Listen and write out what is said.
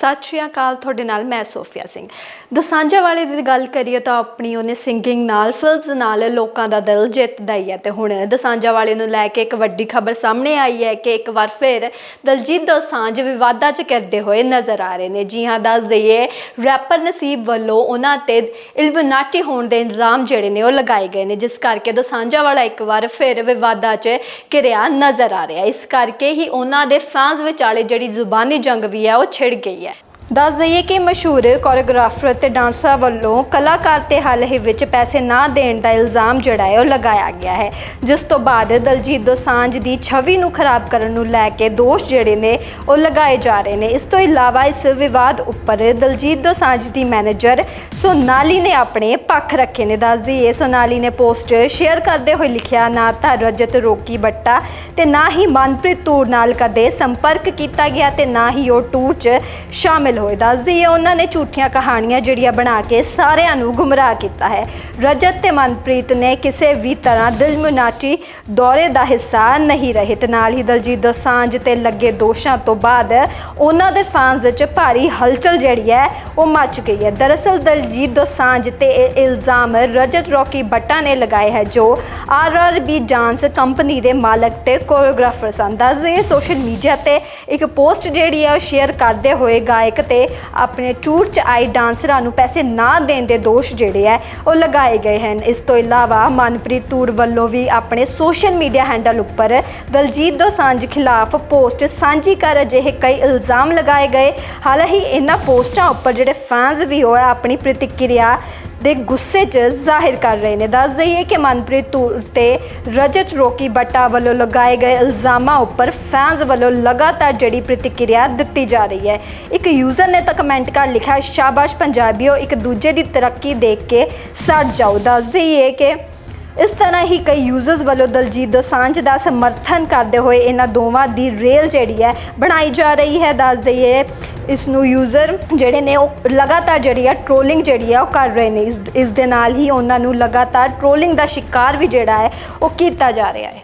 ਸਤਿ ਸ਼੍ਰੀ ਅਕਾਲ, ਤੁਹਾਡੇ ਨਾਲ ਮੈਂ ਸੋਫੀਆ ਸਿੰਘ। ਦਸਾਂਝਾ ਵਾਲੇ ਦੀ ਗੱਲ ਕਰੀਏ ਤਾਂ ਆਪਣੀ ਉਹਨੇ ਸਿੰਗਿੰਗ ਨਾਲ, ਫਿਲਮਸ ਨਾਲ ਲੋਕਾਂ ਦਾ ਦਿਲ ਜਿੱਤਦਾ ਹੀ ਹੈ। ਤੇ ਹੁਣ ਦਸਾਂਝਾ ਵਾਲੇ ਨੂੰ ਲੈ ਕੇ ਇੱਕ ਵੱਡੀ ਖਬਰ ਸਾਹਮਣੇ ਆਈ ਹੈ ਕਿ ਇੱਕ ਵਾਰ ਫਿਰ ਦਲਜੀਤ ਦੋਸਾਂਝ ਵਿਵਾਦਾਂ 'ਚ ਕਰਦੇ ਹੋਏ ਨਜ਼ਰ ਆ ਰਹੇ ਨੇ। ਜੀ ਹਾਂ, ਦੱਸ ਦਈਏ ਰੈਪਰ ਨਸੀਬ ਵੱਲੋਂ ਉਹਨਾਂ ਤੇ ਇਲਬਨਾਟੀ ਹੋਣ ਦੇ ਇਲਜ਼ਾਮ ਜਿਹੜੇ ਨੇ ਉਹ ਲਗਾਏ ਗਏ ਨੇ। ਜਿਸ ਕਰਕੇ ਦੋਸਾਂਝਾ ਵਾਲਾ ਇੱਕ ਵਾਰ ਫਿਰ ਵਿਵਾਦਾਂ 'ਚ ਘਿਰਿਆ ਨਜ਼ਰ ਆ ਰਿਹਾ। ਇਸ ਕਰਕੇ ਹੀ ਉਹਨਾਂ ਦੇ ਫੈਨਸ ਵਿਚਾਲੇ ਜਿਹੜੀ ਜ਼ੁਬਾਨੀ ਜੰਗ ਵੀ ਹੈ, ਉਹ ਛਿੜ ਗਈ ਹੈ। ਦੱਸ ਦਈਏ ਕਿ ਮਸ਼ਹੂਰ ਕੋਰੀਓਗ੍ਰਾਫਰ ਤੇ ਡਾਂਸਰ ਵੱਲੋਂ ਕਲਾਕਾਰ ਤੇ ਹਾਲ ਹੀ ਵਿੱਚ ਪੈਸੇ ਨਾ ਦੇਣ ਦਾ ਇਲਜ਼ਾਮ ਜਿਹੜਾ ਹੈ ਉਹ ਲਗਾਇਆ ਗਿਆ ਹੈ। ਜਿਸ ਤੋਂ ਬਾਅਦ ਦਲਜੀਤ ਦੋਸਾਂਝ ਦੀ ਛਵੀ ਨੂੰ ਖਰਾਬ ਕਰਨ ਨੂੰ ਲੈ ਕੇ ਦੋਸ਼ ਜਿਹੜੇ ਨੇ ਉਹ ਲਗਾਏ ਜਾ ਰਹੇ ਨੇ। ਇਸ ਤੋਂ ਇਲਾਵਾ ਇਸ ਵਿਵਾਦ ਉੱਪਰ ਦਲਜੀਤ ਦੋਸਾਂਝ ਦੀ ਮੈਨੇਜਰ ਸੋਨਾਲੀ ਨੇ ਆਪਣੇ ਪੱਖ ਰੱਖੇ ਨੇ। ਦੱਸ ਦਈਏ, ਸੋਨਾਲੀ ਨੇ ਪੋਸਟ ਸ਼ੇਅਰ ਕਰਦੇ ਹੋਏ ਲਿਖਿਆ, ਨਾ ਤਾਂ ਰਜਤ ਰੋਕੀ ਬੱਟਾ ਤੇ ਨਾ ਹੀ ਮਨਪ੍ਰੀਤ ਤੂਰ ਨਾਲ ਕਦੇ ਸੰਪਰਕ ਕੀਤਾ ਗਿਆ ਤੇ ਨਾ ਹੀ ਉਹ ਟੂਰ 'ਚ ਸ਼ਾਮਿਲ ਹੋਏ। ਦੱਸਦੀ ਹੈ ਉਹਨਾਂ ਨੇ ਝੂਠੀਆਂ ਕਹਾਣੀਆਂ ਜਿਹੜੀਆਂ ਬਣਾ ਕੇ ਸਾਰਿਆਂ ਨੂੰ ਗੁੰਮਰਾਹ ਕੀਤਾ ਹੈ। ਰਜਤ ਤੇ ਮਨਪ੍ਰੀਤ ਨੇ ਕਿਸੇ ਵੀ ਤਰ੍ਹਾਂ ਦਿਲਮਨਾਟੀ ਦੌਰੇ ਦਾ ਹਿੱਸਾ ਨਹੀਂ ਰਹੇ। ਤੇ ਨਾਲ ਹੀ ਦਲਜੀਤ ਦੋਸਾਂਝ ਤੇ ਲੱਗੇ ਦੋਸ਼ਾਂ ਤੋਂ ਬਾਅਦ ਉਹਨਾਂ ਦੇ ਫੈਨਸ 'ਚ ਭਾਰੀ ਹਲਚਲ ਜਿਹੜੀ ਹੈ, ਉਹ ਮਚ ਗਈ ਹੈ। ਦਰਅਸਲ ਦਲਜੀਤ ਦੋਸਾਂਝ ਤੇ ਇਹ ਇਲਜ਼ਾਮ ਰਜਤ ਰੌਕੀ ਬੱਟਾ ਨੇ ਲਗਾਏ ਹੈ, ਜੋ ਆਰਆਰਬੀ ਡਾਂਸ ਕੰਪਨੀ ਦੇ ਮਾਲਕ ਤੇ ਕੋਰੀਓਗ੍ਰਾਫਰ ਸਨ। ਦੱਸਦੇ ਸੋਸ਼ਲ ਮੀਡੀਆ ਤੇ ਇੱਕ ਪੋਸਟ ਜਿਹੜੀ ਹੈ, ਉਹ ਸ਼ੇਅਰ ਕਰਦੇ ਹੋਏ ਗਾਇਕ ਤੇ ਆਪਣੇ ਟੂਰ 'ਚ ਆਏ ਡਾਂਸਰਾਂ ਨੂੰ ਪੈਸੇ ਨਾ ਦੇਣ ਦੇ ਦੋਸ਼ ਜਿਹੜੇ ਹੈ ਉਹ ਲਗਾਏ ਗਏ ਹਨ। ਇਸ ਤੋਂ ਇਲਾਵਾ ਮਨਪ੍ਰੀਤ ਤੂਰ ਵੱਲੋਂ ਵੀ ਆਪਣੇ ਸੋਸ਼ਲ ਮੀਡੀਆ ਹੈਂਡਲ ਉੱਪਰ ਦਲਜੀਤ ਦੋਸਾਂਝ ਖਿਲਾਫ ਪੋਸਟ ਸਾਂਝੀ ਕਰ ਅਜਿਹੇ ਕਈ ਇਲਜ਼ਾਮ ਲਗਾਏ ਗਏ। ਹਾਲਾਂਕਿ ਇਹਨਾਂ ਪੋਸਟਾਂ ਉੱਪਰ ਜਿਹੜੇ ਫੈਨਸ ਵੀ ਹੋਇਆ ਆਪਣੀ ਪ੍ਰਤੀਕਿਰਿਆ ਦੇ ਗੁੱਸੇ 'ਚ ਜ਼ਾਹਿਰ ਕਰ ਰਹੇ ਨੇ। ਦੱਸ ਦਈਏ ਕਿ ਮਨਪ੍ਰੀਤ ਤੂਰ ਤੇ ਰਜਤ ਰੋਕੀ ਬੱਟਾ ਵੱਲੋਂ ਲਗਾਏ ਗਏ ਇਲਜ਼ਾਮਾਂ ਉੱਪਰ ਫੈਨਸ ਵੱਲੋਂ ਲਗਾਤਾਰ ਜਿਹੜੀ ਪ੍ਰਤੀਕਿਰਿਆ ਦਿੱਤੀ ਜਾ ਰਹੀ ਹੈ। ਇੱਕ ਯੂਜ਼ਰ ਨੇ ਤਾਂ ਕਮੈਂਟ ਕਰ ਲਿਖਿਆ, ਸ਼ਾਬਾਸ਼ ਪੰਜਾਬੀਓ, ਇੱਕ ਦੂਜੇ ਦੀ ਤਰੱਕੀ ਦੇਖ ਕੇ ਸੜ ਜਾਓ। ਦੱਸ ਦਈਏ ਕਿ ਇਸ ਤਰ੍ਹਾਂ ਹੀ ਕਈ ਯੂਜ਼ਰਸ ਵੱਲੋਂ ਦਲਜੀਤ ਦੋਸਾਂਝ ਦਾ ਸਮਰਥਨ ਕਰਦੇ ਹੋਏ ਇਹਨਾਂ ਦੋਵਾਂ ਦੀ ਰੇਲ ਜਿਹੜੀ ਹੈ ਬਣਾਈ ਜਾ ਰਹੀ ਹੈ। ਦੱਸ ਦਈਏ, ਇਸ ਨੂੰ ਯੂਜ਼ਰ ਜਿਹੜੇ ਨੇ ਉਹ ਲਗਾਤਾਰ ਜਿਹੜੀ ਹੈ ਟ੍ਰੋਲਿੰਗ ਜਿਹੜੀ ਹੈ ਉਹ ਕਰ ਰਹੇ ਨੇ। ਇਸ ਇਸ ਦੇ ਨਾਲ ਹੀ ਉਹਨਾਂ ਨੂੰ ਲਗਾਤਾਰ ਟ੍ਰੋਲਿੰਗ ਦਾ ਸ਼ਿਕਾਰ ਵੀ ਜਿਹੜਾ ਹੈ ਉਹ ਕੀਤਾ ਜਾ ਰਿਹਾ ਹੈ।